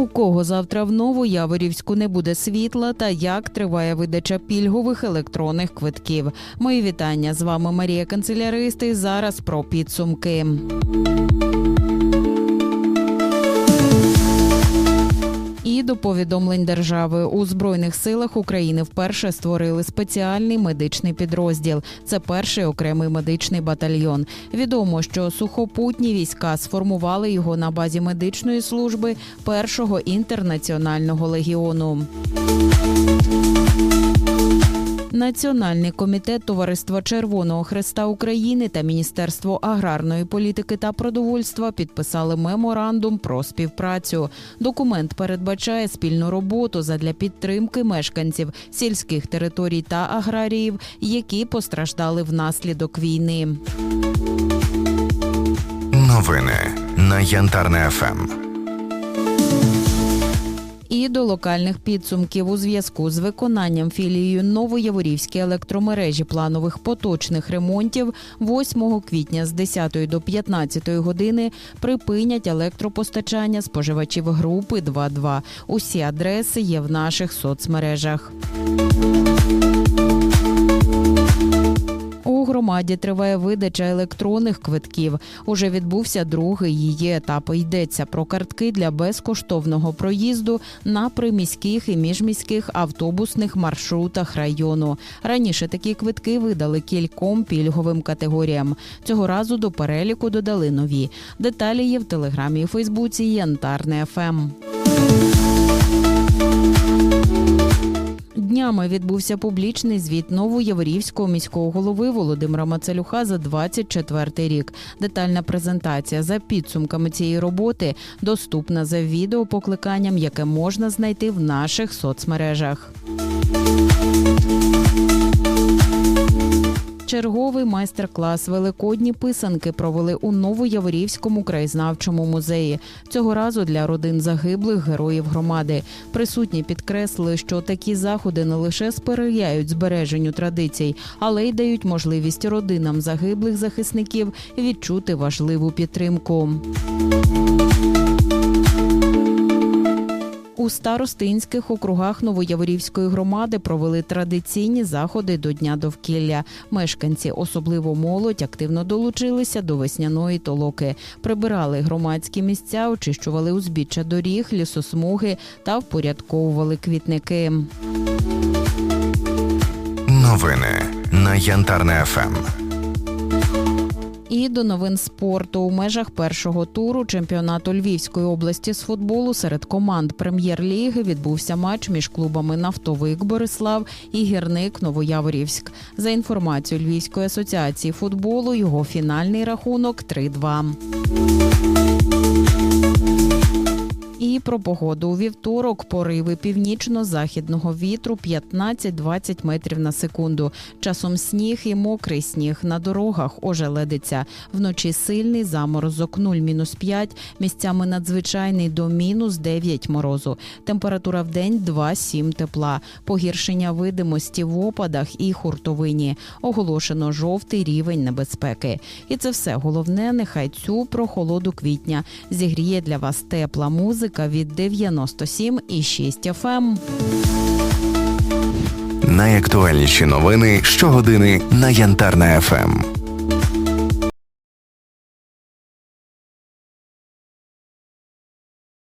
У кого завтра в Новояворівську не буде світла та як триває видача пільгових електронних квитків? Мої вітання з вами Марія Канцеляристи. Зараз про підсумки. До повідомлень держави у збройних силах України вперше створили спеціальний медичний підрозділ. Це перший окремий медичний батальйон. Відомо, що сухопутні війська сформували його на базі медичної служби першого інтернаціонального легіону. Національний комітет Товариства Червоного Хреста України та Міністерство аграрної політики та продовольства підписали меморандум про співпрацю. Документ передбачає спільну роботу задля підтримки мешканців сільських територій та аграріїв, які постраждали внаслідок війни. Новини на Янтарне. ФМ. І до локальних підсумків у зв'язку з виконанням філією Новояворівській електромережі планових поточних ремонтів 8 квітня з 10 до 15 години припинять електропостачання споживачів групи 2.2. Усі адреси є в наших соцмережах. Громаді триває видача електронних квитків. Уже відбувся другий її етап. Йдеться про картки для безкоштовного проїзду на приміських і міжміських автобусних маршрутах району. Раніше такі квитки видали кільком пільговим категоріям. Цього разу до переліку додали нові. Деталі є в телеграмі і Фейсбуці Янтарне Ем». ФМ. Днями відбувся публічний звіт Новояворівського міського голови Володимира Мацелюха за 24 рік. Детальна презентація за підсумками цієї роботи доступна за відеопокликанням, яке можна знайти в наших соцмережах. Черговий майстер-клас Великодні писанки провели у Новояворівському краєзнавчому музеї. Цього разу для родин загиблих героїв громади. Присутні підкреслили, що такі заходи не лише сприяють збереженню традицій, але й дають можливість родинам загиблих захисників відчути важливу підтримку. Старостинських округах Новояворівської громади провели традиційні заходи до Дня довкілля. Мешканці, особливо молодь, активно долучилися до весняної толоки. Прибирали громадські місця, очищували узбіччя доріг, лісосмуги та впорядковували квітники. Новини на Янтарне. ФМ. І до новин спорту у межах першого туру чемпіонату Львівської області з футболу серед команд прем'єр-ліги відбувся матч між клубами Нафтовик Борислав і Гірник Новояворівськ. За інформацією Львівської асоціації футболу, його фінальний рахунок 3-2. І про погоду у вівторок пориви північно-західного вітру 15-20 метрів на секунду. Часом сніг і мокрий сніг на дорогах ожеледиться. Вночі сильний заморозок 0-5, місцями надзвичайний до мінус 9 морозу. Температура в день 2-7 тепла. Погіршення видимості в опадах і хуртовині. Оголошено жовтий рівень небезпеки. І це все головне. Нехай цю прохолоду квітня зігріє для вас тепла музика від 97,6 FM. Найактуальніші новини щогодини на Янтарна ФМ.